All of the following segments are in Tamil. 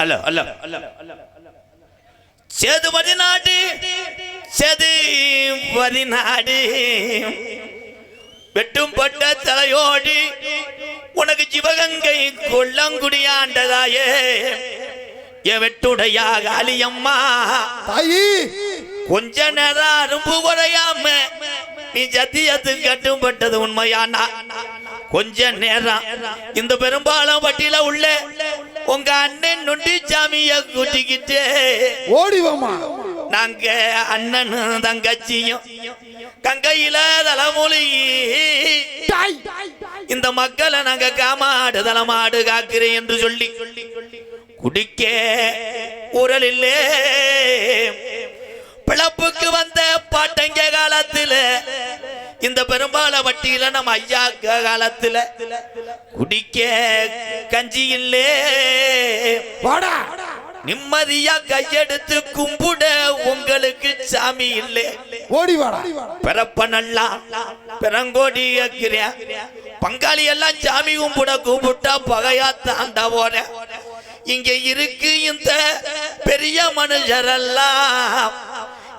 அல்ல அல்ல. அல்ல சேதுபதி நாடு சேதுபதி நாடு வெட்டும் பட்ட தலையோடு உனக்கு சிவகங்கை கொல்லங்குடியாண்டதாயே எ வெட்டுடையா காளியம்மா தாயி. கொஞ்ச நேரம் அரும்பு குறையாம நீ சத்தியத்து கட்டுப்பட்டது உண்மையானா? கொஞ்ச நேரம் இந்த பெரும்பாலம் வட்டியில உள்ள உங்க அண்ணன் நொண்டி சாமிய கூட்டிக்கிட்டு ஓடி வாமா. நாங்க அண்ணனும் தங்கச்சியும் கங்கையில தலைமொழி. இந்த மக்களை நாங்க காமாடு தலைமாடு காக்கிறேன் என்று சொல்லி குடிக்க உரல் இல்லே பிளப்புக்கு வந்த பாட்டங்க காலத்துல இந்த பெரும்பால வட்டியில நம்ம ஐயா காலத்துல குடிக்க கஞ்சி இல்லே. வாடா. நிம்மதியா கையெடுத்து கும்பிட உங்களுக்கு சாமி இல்லை. ஓடி வாடா. பிறப்ப நல்லா பிறங்கோடி கேட்கிறேன் பங்காளி எல்லாம் சாமி கும்பிட கூப்பிட்டா பகையா தாண்ட போறேன் இங்க இருக்கு இந்த பெரிய மனுஷரெல்லாம்.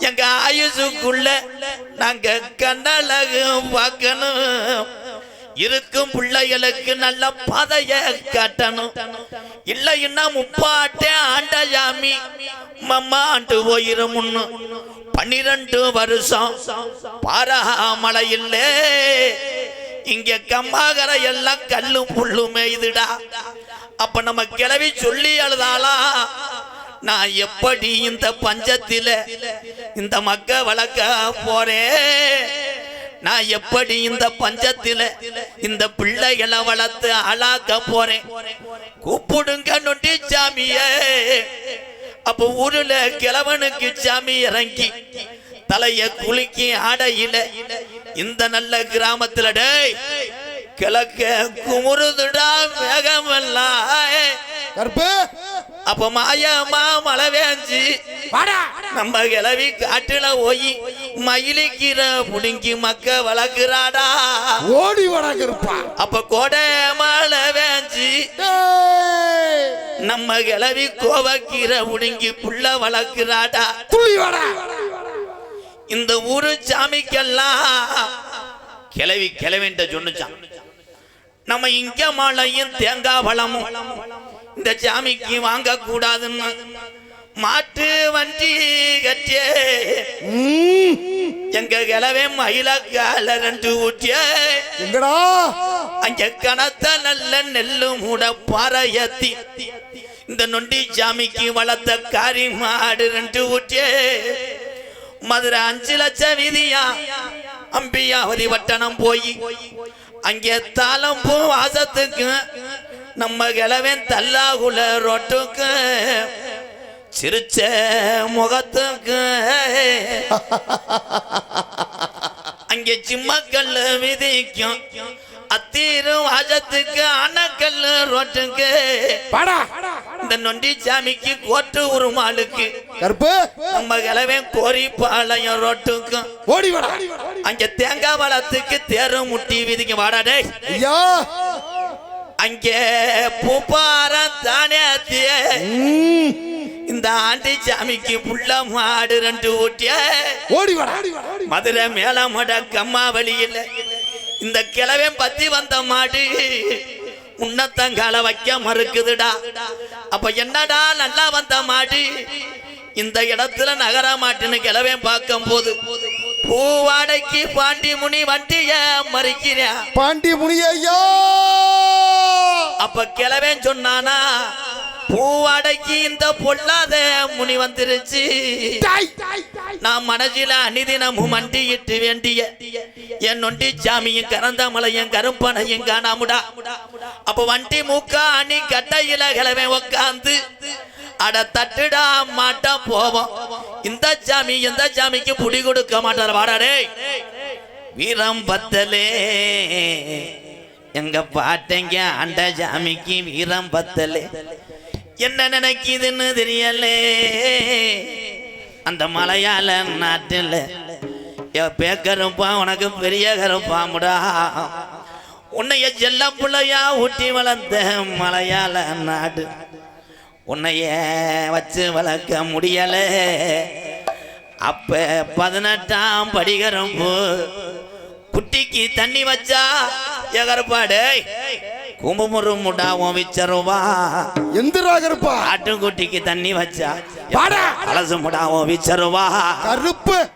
எங்க ஆயுசுக்குள்ள நாங்க கண்ணழகு பார்க்கணும். இருக்கும் பிள்ளைகளுக்கு நல்ல பதைய காட்டணும். இல்லைன்னா முப்பாட்டே ஆண்ட சாமி மம்மா ஆண்டு போயிரும் பன்னிரண்டு வருஷம் பாராமலை இங்க கம்மாகரை எல்லாம் கல்லும் புல்லுமே இதுடா அப்ப நம்ம கிளவி சொல்லி அழுதாளா? நான் எப்படி இந்த பஞ்சத்தில இந்த மக்க வளர்க்க போறேன்? நான் எப்படி இந்த பஞ்சத்தில இந்த பிள்ளைகளை வளர்த்து அழாக்க போறேன்? கூப்பிடுங்க நொட்டி சாமியே. அப்ப ஊருல கிழவனுக்கு சாமி இறங்கி தலைய குலுக்கி ஆடையில இந்த நல்ல கிராமத்துல டேய் கிழக்க குமுறுதுடா வேகமெல்லாம் கற்பு அப்ப மாயமா மழை வேஞ்சி நம்ம கிளவி காட்டுல போய் மயிலிக்கிற புடுங்கி மக்க வளர்க்கிறாடா. ஓடி வாடா கருப்பா அப்ப கோடை மழை வேஞ்சி நம்ம கிளவி கோவக்கீர புடுங்கி புள்ள வளர்க்கிறாடா. இந்த ஊரு சாமிக்கெல்லாம் கிளவி கிளவின்ற சொன்னுச்சான் நம்ம இங்க மழையும் தேங்காய் பழமும். இந்த சாமிக்கு வாங்க கூடாதுன்னு மாட்டு வண்டி கட்டியே. எங்க கிளவே மயில கால ரெண்டு ஊட்டியே. எங்கடா? அங்க கனத்த நல்ல நெல்லு மூட பாறையத்தி. இந்த நொண்டி சாமிக்கு வளர்த்த காரி மாடு ரெண்டு ஊட்டியே. மதுரை அஞ்சு லட்சம் வீதியா. அம்பியாவதி வட்டணம் போய். அங்கே தாளம் பூ வாசத்துக்கு. நம்ம கிழவன் தல்லாகுல ரொட்டுக்கு சிரிச்ச முகத்துக்கு. அங்கே சிம்மக்கல்லு விதிக்கும் அத்தீரும் வாசத்துக்கு அணக்கல்லு ரொட்டுக்கு. இந்த நொண்டி சாமிக்கு கோட்டு உருமாளுக்கு கருப்பு. நம்ம கிழவன் கோரி பாளையம் ரொட்டுக்கும். ஓடி அங்க தேங்காய் பழத்துக்கு தேரு முட்டி விதிக்க வாடா டேய். ஐயா. அங்கே பூப்பாரம் தானே அத்தியே. இந்த ஆண்டி சாமிக்கு புள்ள மாடு ரெண்டு ஊட்டிய. ஓடி மதுரை மேலமட கம்மா வழியில் இந்த கிழவன் பத்தி வந்த மாடு உன்னத்தங்கால வைக்க மறுக்குதுடா. அப்ப என்னடா நல்லா வந்த மாடு? இந்த இடத்துல நகர மாட்டுன்னு கிழவன் பார்க்கும் போது பூவாடைக்கு பாண்டி முனி வண்டிய மறிக்கிறேன் பாண்டி முனிய ஐயா அப்ப கிழவன் சொன்னானா பூவாடைக்கு இந்த பொல்லாத முனி வந்துருச்சு. நான் மனசில அனிதினமும் மண்டியிட்டு வேண்டிய. என் நொண்டி சாமியும் கரந்த மலையும் கருப்பனையும் காணாமுடா. அப்ப வண்டி மூக்கா அணி கட்டையில கிழவன் உக்காந்து அட தட்டுடா மாட்டா போவோம். இந்த சாமி இந்த சாமிக்கு புடி கொடுக்க மாட்டார். வாடாடே வீரம் பத்தலே. எங்க பாட்டங்க அண்ட சாமிக்கு வீரம் பத்தலே. என்ன நினைக்குதுன்னு தெரியலே. அந்த மலையாள நாட்டில் பேக்கருப்பா உனக்கு பெரிய கருப்பாமுடா. உன்னைய செல்ல பிள்ளையா ஊட்டி வளர்ந்த மலையாள நாடு. உன்னைய வச்சு வளர்க்க முடியல. அப்ப பதினெட்டாம் படிகரம் குட்டிக்கு தண்ணி வச்சா எகரப்பாடு கும்பமுறு முடாவும் விச்சருவா. எந்திராக இருப்பா. ஆட்டுக்குட்டிக்கு தண்ணி வச்சா. அலசு முடாவும் விச்சருவா. கருப்பு.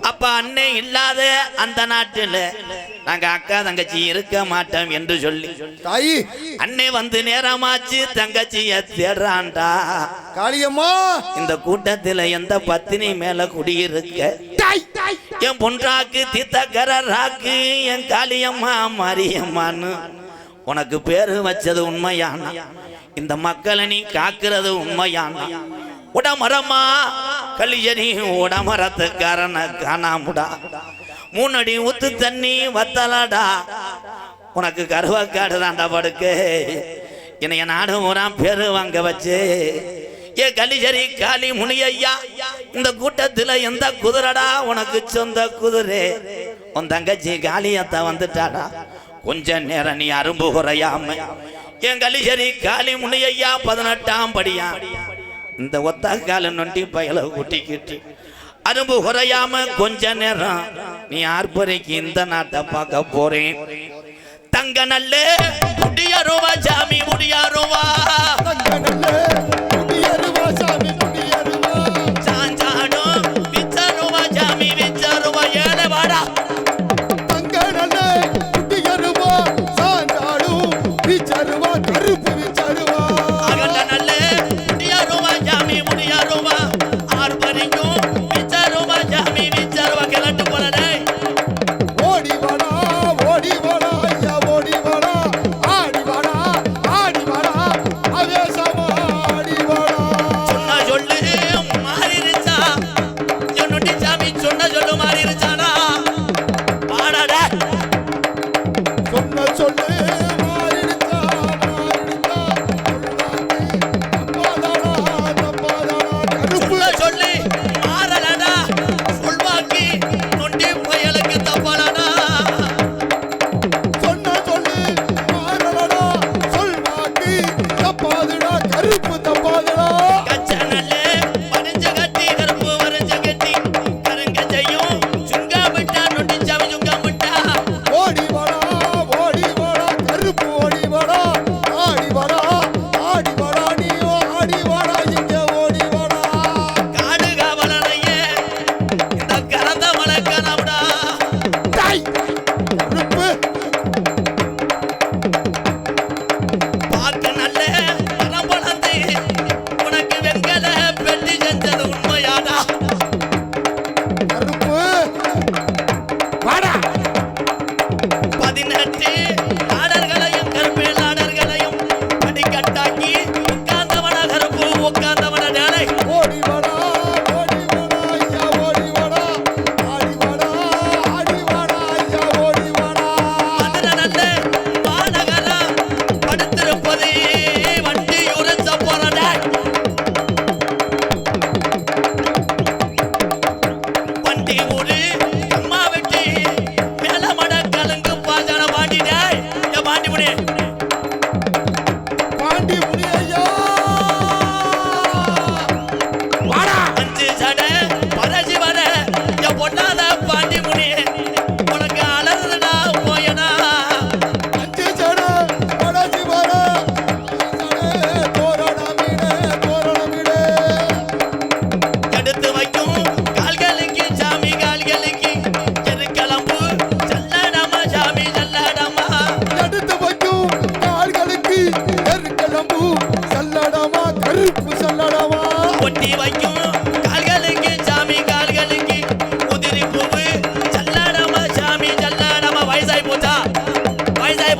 அப்ப அன்னை இல்லாத அந்த நாட்டுல நாங்க அக்கா தங்கச்சி இருக்க மாட்டோம் என்று சொல்லி. தாயி. அன்னை வந்து நேரமாச்சு தங்கச்சிய தேடுறான்டா. காளியம்மா. இந்த கூட்டத்துல எந்த பத்தினி மேல குடியிருக்க? என் பொன்றாக்கு தீத்தக்கர ராக்கு என் காளியம்மா மாரியம்மான்னு. உனக்கு பேரு வச்சது உண்மையானா. இந்த மக்களை நீ காக்குறது உண்மையானா. உடமரமா? கலிஜனி உடமரத்துக்காரன காணாமுடா. மூணடி ஊத்து தண்ணி வத்தலாடா. உனக்கு கருவக்காடு தாண்டா படுக்க. என்னைய நாடு ஊரா பேரு வாங்க வச்சு. ஏ கலிஜரி காளி முனியையா இந்த கூட்டத்தில் எந்த குதிரடா உனக்கு சொந்த குதிரை? உன் தங்கச்சி காளியத்த வந்துட்டாடா. கொஞ்ச நேரம் நீ அரும்பு குறையாம. என் கலிசரி காளி முனியையா பதினெட்டாம் படியா. இந்த ஒத்த கால நொண்டி பயல கூட்டிக்கிட்டு அரும்பு குறையாம கொஞ்ச நேரம் நீ ஆர்ப்பரைக்கு இந்த நாட்டை பார்க்க போறேன். தங்க நல்ல முடியாருவா சாமி முடியாருவா தங்க நல்ல முடியாருவா சாமி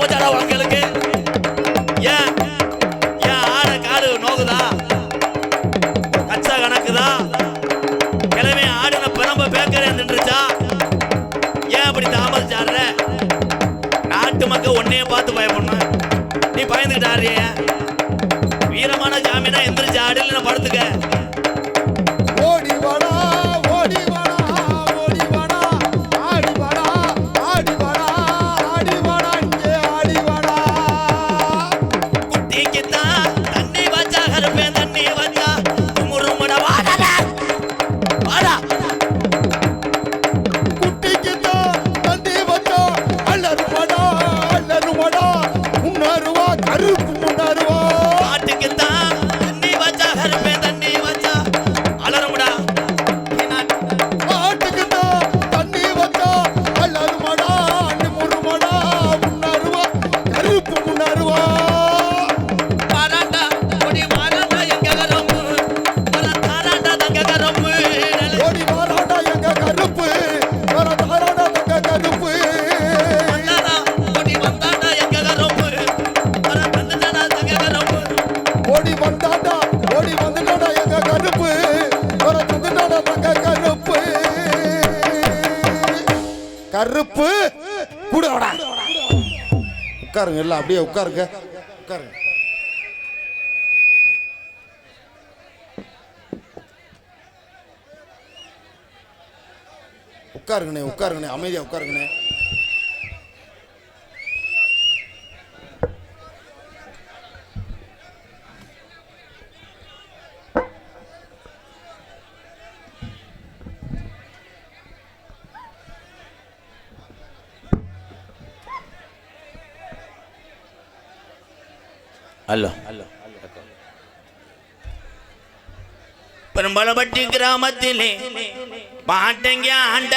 போச்சாடா உங்களுக்கு ஏன் ஏன் ஆட காடு நோகுதா? கச்சா கணக்குதா? கிழமை ஆடின பிரம்ப பேக்கரே நின்றுச்சா? ஏன் அப்படி தாமதிச்சாடுற நாட்டு மக்கள் உன்னைய பார்த்து பயப்படணும். நீ பயந்துக்கிட்டு கருப்பு. கூட உட்காருங்க எல்லாம் அப்படியே உட்காருங்க. உட்காருங்க. உட்காருங்கண்ணே உட்காருங்கண்ணே அமைதியா உட்காருங்கண்ணே. அல்லோ பெரும்பலப்பட்டி கிராமத்திலே பாட்டங்க ஆண்ட